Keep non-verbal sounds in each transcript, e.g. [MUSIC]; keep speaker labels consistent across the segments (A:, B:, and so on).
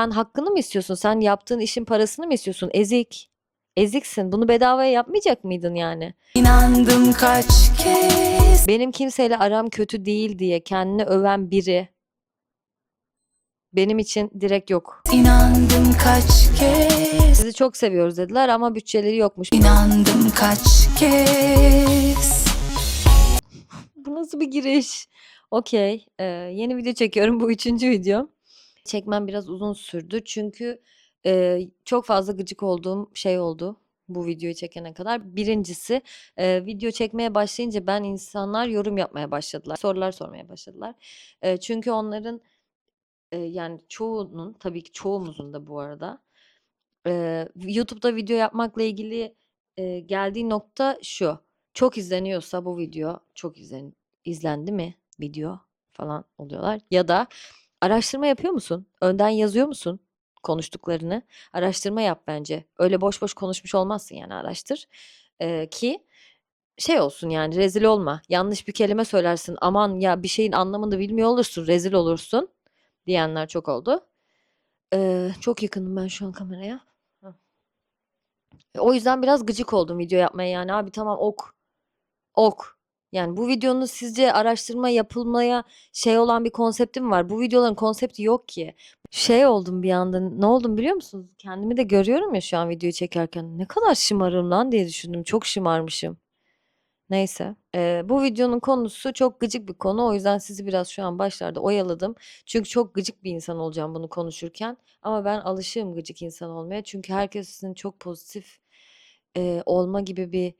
A: Sen hakkını mı istiyorsun? Sen yaptığın işin parasını mı istiyorsun? Ezik. Eziksin. Bunu bedavaya yapmayacak mıydın yani?
B: İnandım kaç kez
A: Benim kimseyle aram kötü değil diye kendini öven biri benim için direkt yok.
B: İnandım kaç kez
A: Sizi çok seviyoruz dediler ama bütçeleri yokmuş.
B: İnandım kaç kez
A: Bu nasıl bir giriş? Okey. Ee, yeni video çekiyorum. Bu üçüncü video. Çekmem biraz uzun sürdü. Çünkü e, çok fazla gıcık olduğum şey oldu. Bu videoyu çekene kadar. Birincisi e, video çekmeye başlayınca ben insanlar yorum yapmaya başladılar. Sorular sormaya başladılar. E, çünkü onların e, yani çoğunun tabii ki çoğumuzun da bu arada e, YouTube'da video yapmakla ilgili e, geldiği nokta şu. Çok izleniyorsa bu video çok izlen izlendi mi video falan oluyorlar. Ya da araştırma yapıyor musun? Önden yazıyor musun konuştuklarını? Araştırma yap bence. Öyle boş boş konuşmuş olmazsın yani araştır. E, ki şey olsun yani rezil olma. Yanlış bir kelime söylersin. Aman ya bir şeyin anlamını bilmiyor olursun. Rezil olursun diyenler çok oldu. E, çok yakınım ben şu an kameraya. E, O yüzden biraz gıcık oldum video yapmaya yani abi tamam ok. Ok. Yani bu videonun sizce araştırma yapılmaya şey olan bir konsepti mi var? Bu videoların konsepti yok ki. Şey oldum bir anda. Ne oldum biliyor musunuz? Kendimi de görüyorum ya şu an videoyu çekerken. Ne kadar şımarım lan diye düşündüm. Çok şımarmışım. Neyse. Ee, bu videonun konusu çok gıcık bir konu. O yüzden sizi biraz şu an başlarda oyaladım. Çünkü çok gıcık bir insan olacağım bunu konuşurken. Ama ben alışığım gıcık insan olmaya. Çünkü herkesin çok pozitif e, olma gibi bir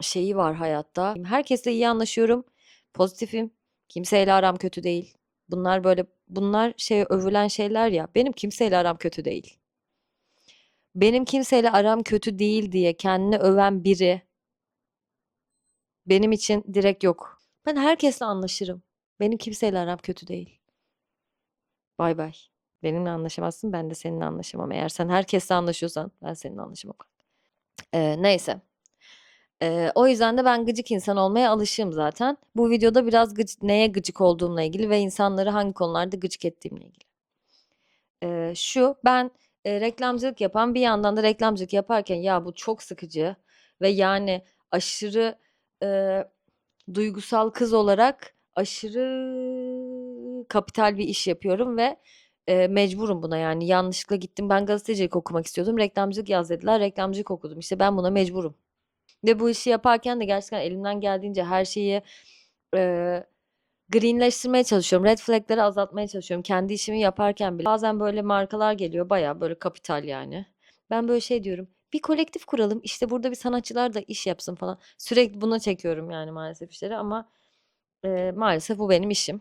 A: şeyi var hayatta. Herkesle iyi anlaşıyorum. Pozitifim. Kimseyle aram kötü değil. Bunlar böyle bunlar şey övülen şeyler ya. Benim kimseyle aram kötü değil. Benim kimseyle aram kötü değil diye kendini öven biri benim için direkt yok. Ben herkesle anlaşırım. Benim kimseyle aram kötü değil. Bay bay. Benimle anlaşamazsın, ben de seninle anlaşamam. Eğer sen herkesle anlaşıyorsan ben seninle anlaşamam. Ee, neyse. Ee, o yüzden de ben gıcık insan olmaya alışığım zaten. Bu videoda biraz gıc- neye gıcık olduğumla ilgili ve insanları hangi konularda gıcık ettiğimle ilgili. Ee, şu ben e, reklamcılık yapan bir yandan da reklamcılık yaparken ya bu çok sıkıcı ve yani aşırı e, duygusal kız olarak aşırı kapital bir iş yapıyorum ve e, mecburum buna yani yanlışlıkla gittim ben gazetecilik okumak istiyordum reklamcılık yaz dediler reklamcılık okudum işte ben buna mecburum. Ve bu işi yaparken de gerçekten elimden geldiğince her şeyi e, greenleştirmeye çalışıyorum. Red flag'leri azaltmaya çalışıyorum. Kendi işimi yaparken bile. Bazen böyle markalar geliyor. Baya böyle kapital yani. Ben böyle şey diyorum. Bir kolektif kuralım. İşte burada bir sanatçılar da iş yapsın falan. Sürekli buna çekiyorum yani maalesef işleri ama e, maalesef bu benim işim.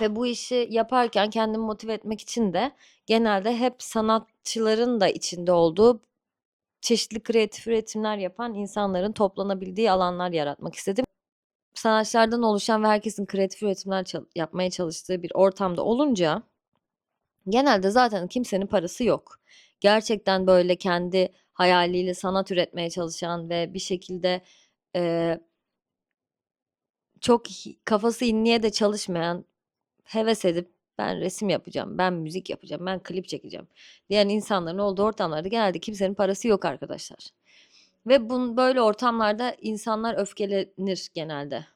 A: Ve bu işi yaparken kendimi motive etmek için de genelde hep sanatçıların da içinde olduğu çeşitli kreatif üretimler yapan insanların toplanabildiği alanlar yaratmak istedim. Sanatçılardan oluşan ve herkesin kreatif üretimler çal- yapmaya çalıştığı bir ortamda olunca genelde zaten kimsenin parası yok. Gerçekten böyle kendi hayaliyle sanat üretmeye çalışan ve bir şekilde eee, çok kafası inliğe de çalışmayan, heves edip ben resim yapacağım, ben müzik yapacağım, ben klip çekeceğim diyen insanların olduğu ortamlarda genelde kimsenin parası yok arkadaşlar. Ve bun böyle ortamlarda insanlar öfkelenir genelde.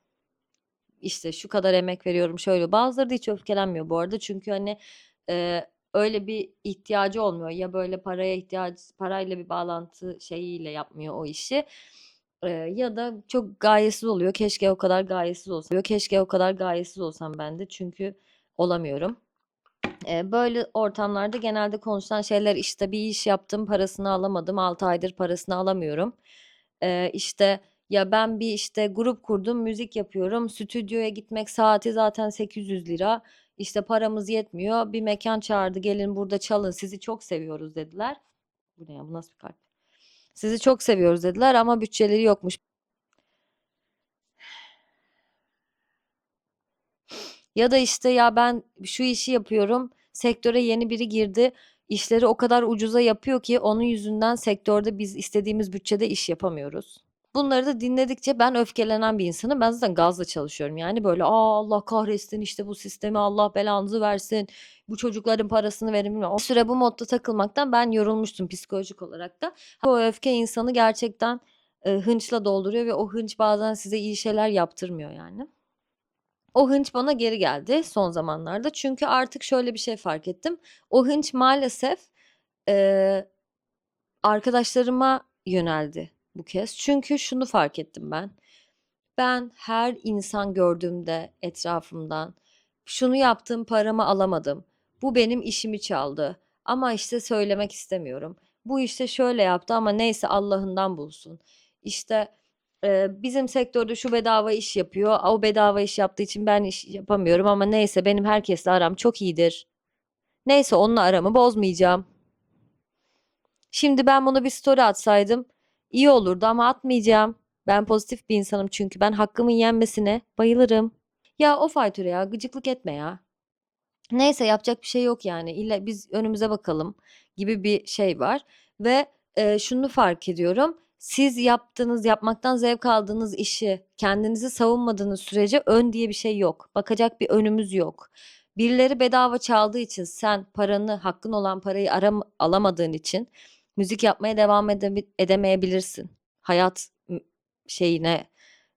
A: İşte şu kadar emek veriyorum şöyle. Bazıları da hiç öfkelenmiyor bu arada. Çünkü hani e, öyle bir ihtiyacı olmuyor. Ya böyle paraya ihtiyaç, parayla bir bağlantı şeyiyle yapmıyor o işi. E, ya da çok gayesiz oluyor. Keşke o kadar gayesiz olsam. Keşke o kadar gayesiz olsam ben de. Çünkü olamıyorum. Böyle ortamlarda genelde konuşulan şeyler işte bir iş yaptım parasını alamadım 6 aydır parasını alamıyorum. E, işte ya ben bir işte grup kurdum müzik yapıyorum stüdyoya gitmek saati zaten 800 lira işte paramız yetmiyor bir mekan çağırdı gelin burada çalın sizi çok seviyoruz dediler. Bu ne ya bu nasıl bir kalp? Sizi çok seviyoruz dediler ama bütçeleri yokmuş. Ya da işte ya ben şu işi yapıyorum. Sektöre yeni biri girdi. İşleri o kadar ucuza yapıyor ki onun yüzünden sektörde biz istediğimiz bütçede iş yapamıyoruz. Bunları da dinledikçe ben öfkelenen bir insanım. Ben zaten gazla çalışıyorum yani böyle aa Allah kahretsin işte bu sistemi Allah belanızı versin. Bu çocukların parasını verin bilmem. O süre bu modda takılmaktan ben yorulmuştum psikolojik olarak da. O öfke insanı gerçekten e, hınçla dolduruyor ve o hınç bazen size iyi şeyler yaptırmıyor yani. O hınç bana geri geldi son zamanlarda. Çünkü artık şöyle bir şey fark ettim. O hınç maalesef e, arkadaşlarıma yöneldi bu kez. Çünkü şunu fark ettim ben. Ben her insan gördüğümde etrafımdan şunu yaptım paramı alamadım. Bu benim işimi çaldı. Ama işte söylemek istemiyorum. Bu işte şöyle yaptı ama neyse Allah'ından bulsun. İşte bizim sektörde şu bedava iş yapıyor. O bedava iş yaptığı için ben iş yapamıyorum ama neyse benim herkesle aram çok iyidir. Neyse onunla aramı bozmayacağım. Şimdi ben bunu bir story atsaydım iyi olurdu ama atmayacağım. Ben pozitif bir insanım çünkü ben hakkımın yenmesine bayılırım. Ya of Aytüre ya gıcıklık etme ya. Neyse yapacak bir şey yok yani. İlla biz önümüze bakalım gibi bir şey var. Ve e, şunu fark ediyorum. Siz yaptığınız, yapmaktan zevk aldığınız işi kendinizi savunmadığınız sürece ön diye bir şey yok. Bakacak bir önümüz yok. Birileri bedava çaldığı için sen paranı, hakkın olan parayı aram alamadığın için müzik yapmaya devam ede- edemeyebilirsin. Hayat şeyine,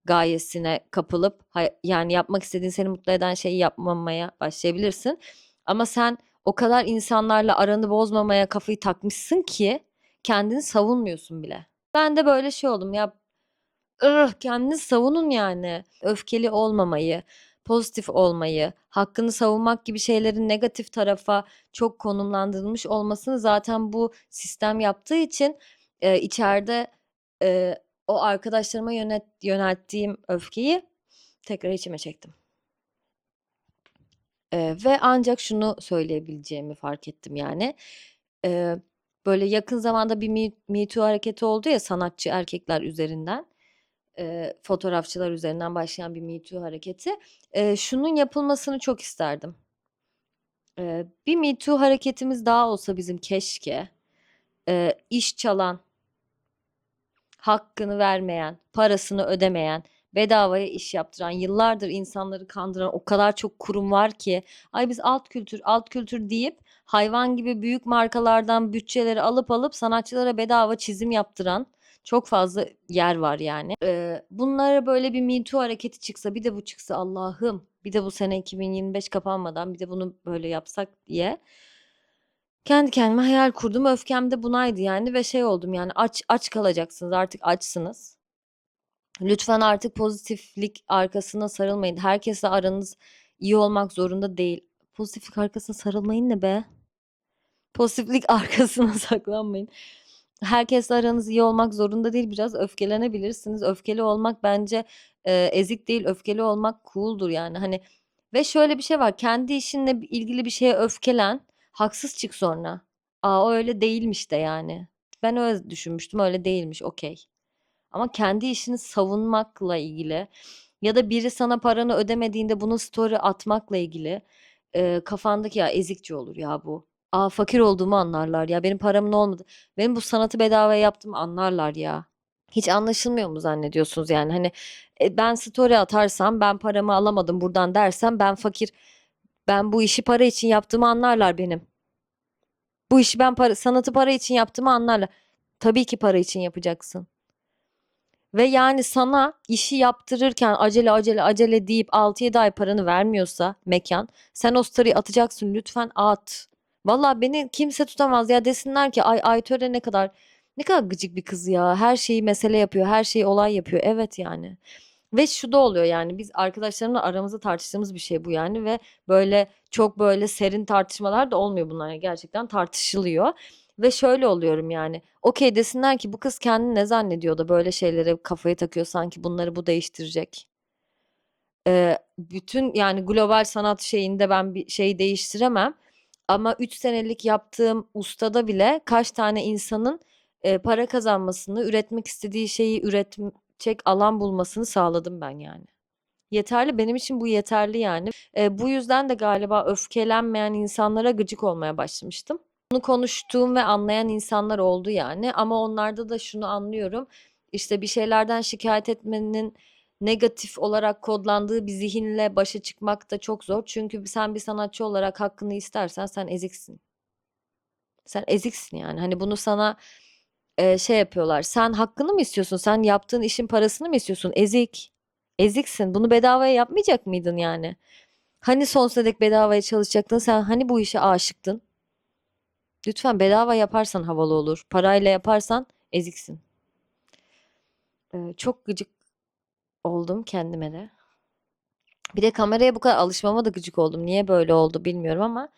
A: gayesine kapılıp yani yapmak istediğin seni mutlu eden şeyi yapmamaya başlayabilirsin. Ama sen o kadar insanlarla aranı bozmamaya kafayı takmışsın ki kendini savunmuyorsun bile. Ben de böyle şey oldum ya ıh, kendini savunun yani. Öfkeli olmamayı, pozitif olmayı, hakkını savunmak gibi şeylerin negatif tarafa çok konumlandırılmış olmasını zaten bu sistem yaptığı için e, içeride e, o arkadaşlarıma yönet, yönelttiğim öfkeyi tekrar içime çektim. E, ve ancak şunu söyleyebileceğimi fark ettim yani. E, böyle yakın zamanda bir Me, Too hareketi oldu ya sanatçı erkekler üzerinden e, fotoğrafçılar üzerinden başlayan bir Me Too hareketi. E, şunun yapılmasını çok isterdim. E, bir Me Too hareketimiz daha olsa bizim keşke. E, iş çalan, hakkını vermeyen, parasını ödemeyen, bedavaya iş yaptıran, yıllardır insanları kandıran o kadar çok kurum var ki ay biz alt kültür, alt kültür deyip hayvan gibi büyük markalardan bütçeleri alıp alıp sanatçılara bedava çizim yaptıran çok fazla yer var yani. Ee, bunlara böyle bir Me Too hareketi çıksa bir de bu çıksa Allah'ım bir de bu sene 2025 kapanmadan bir de bunu böyle yapsak diye kendi kendime hayal kurdum. Öfkem de bunaydı yani ve şey oldum yani aç aç kalacaksınız artık açsınız. Lütfen artık pozitiflik arkasına sarılmayın. Herkesle aranız iyi olmak zorunda değil. Pozitiflik arkasına sarılmayın ne be? Pozitiflik [LAUGHS] arkasına saklanmayın. Herkesle aranız iyi olmak zorunda değil. Biraz öfkelenebilirsiniz. Öfkeli olmak bence e, ezik değil. Öfkeli olmak cool'dur yani. Hani ve şöyle bir şey var. Kendi işinle ilgili bir şeye öfkelen, haksız çık sonra. Aa o öyle değilmiş de yani. Ben öyle düşünmüştüm. Öyle değilmiş. Okey. Ama kendi işini savunmakla ilgili ya da biri sana paranı ödemediğinde bunu story atmakla ilgili e, kafandaki ya ezikçi olur ya bu. Aa fakir olduğumu anlarlar ya benim paramın olmadı. Benim bu sanatı bedavaya yaptım anlarlar ya. Hiç anlaşılmıyor mu zannediyorsunuz yani hani e, ben story atarsam ben paramı alamadım buradan dersem ben fakir ben bu işi para için yaptığımı anlarlar benim. Bu işi ben para, sanatı para için yaptığımı anlarlar. Tabii ki para için yapacaksın. Ve yani sana işi yaptırırken acele acele acele deyip 6-7 ay paranı vermiyorsa mekan sen o story'i atacaksın lütfen at. Valla beni kimse tutamaz ya desinler ki ay Aytöre ne kadar ne kadar gıcık bir kız ya her şeyi mesele yapıyor her şeyi olay yapıyor evet yani. Ve şu da oluyor yani biz arkadaşlarımla aramızda tartıştığımız bir şey bu yani ve böyle çok böyle serin tartışmalar da olmuyor bunlar gerçekten tartışılıyor. Ve şöyle oluyorum yani. Okey desinler ki bu kız kendini ne zannediyor da böyle şeylere kafayı takıyor sanki bunları bu değiştirecek. Ee, bütün yani global sanat şeyinde ben bir şey değiştiremem. Ama 3 senelik yaptığım ustada bile kaç tane insanın e, para kazanmasını, üretmek istediği şeyi üretecek alan bulmasını sağladım ben yani. Yeterli benim için bu yeterli yani. E, bu yüzden de galiba öfkelenmeyen insanlara gıcık olmaya başlamıştım. Bunu konuştuğum ve anlayan insanlar oldu yani ama onlarda da şunu anlıyorum. işte bir şeylerden şikayet etmenin negatif olarak kodlandığı bir zihinle başa çıkmak da çok zor. Çünkü sen bir sanatçı olarak hakkını istersen sen eziksin. Sen eziksin yani. Hani bunu sana e, şey yapıyorlar. Sen hakkını mı istiyorsun? Sen yaptığın işin parasını mı istiyorsun? Ezik. Eziksin. Bunu bedavaya yapmayacak mıydın yani? Hani sonsuza dek bedavaya çalışacaktın? Sen hani bu işe aşıktın? Lütfen bedava yaparsan havalı olur. Parayla yaparsan eziksin. Ee, çok gıcık oldum kendime de. Bir de kameraya bu kadar alışmama da gıcık oldum. Niye böyle oldu bilmiyorum ama.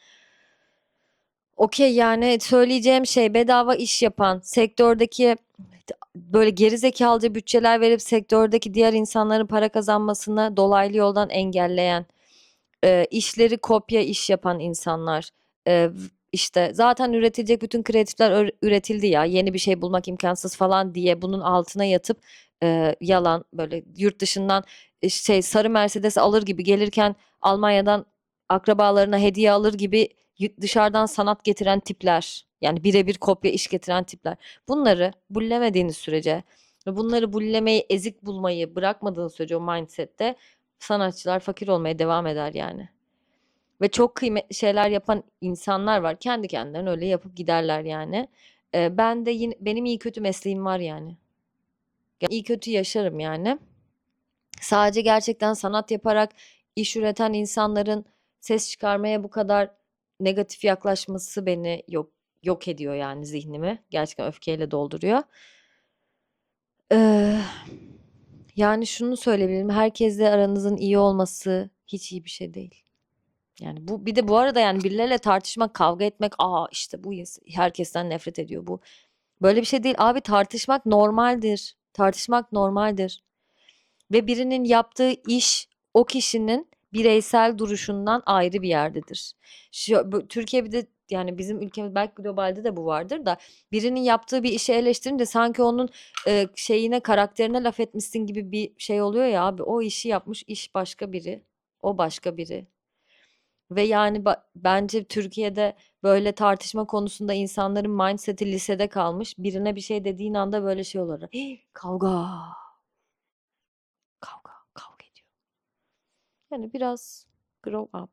A: Okey yani söyleyeceğim şey bedava iş yapan sektördeki böyle gerizekalıca bütçeler verip sektördeki diğer insanların para kazanmasını dolaylı yoldan engelleyen işleri kopya iş yapan insanlar işte zaten üretilecek bütün kreatifler üretildi ya yeni bir şey bulmak imkansız falan diye bunun altına yatıp e, yalan böyle yurt dışından e, şey sarı Mercedes alır gibi gelirken Almanya'dan akrabalarına hediye alır gibi dışarıdan sanat getiren tipler yani birebir kopya iş getiren tipler bunları bullemediğiniz sürece bunları bullemeyi ezik bulmayı bırakmadığınız sürece o mindsette sanatçılar fakir olmaya devam eder yani. Ve çok kıymetli şeyler yapan insanlar var. Kendi kendilerine öyle yapıp giderler yani. Ee, ben de yine benim iyi kötü mesleğim var yani. Ya İyi kötü yaşarım yani. Sadece gerçekten sanat yaparak iş üreten insanların ses çıkarmaya bu kadar negatif yaklaşması beni yok yok ediyor yani zihnimi. Gerçekten öfkeyle dolduruyor. Ee, yani şunu söyleyebilirim. Herkesle aranızın iyi olması hiç iyi bir şey değil. Yani bu bir de bu arada yani birileriyle tartışmak, kavga etmek, aa işte bu herkesten nefret ediyor bu. Böyle bir şey değil. Abi tartışmak normaldir. Tartışmak normaldir. Ve birinin yaptığı iş o kişinin bireysel duruşundan ayrı bir yerdedir. Şu, bu- Türkiye bir de yani bizim ülkemiz belki globalde de bu vardır da birinin yaptığı bir işi eleştirince sanki onun e, şeyine karakterine laf etmişsin gibi bir şey oluyor ya abi o işi yapmış iş başka biri o başka biri ve yani bence Türkiye'de böyle tartışma konusunda insanların mindset'i lisede kalmış. Birine bir şey dediğin anda böyle şey olur. "Hii, kavga. Kavga kavga ediyor. Yani biraz grow up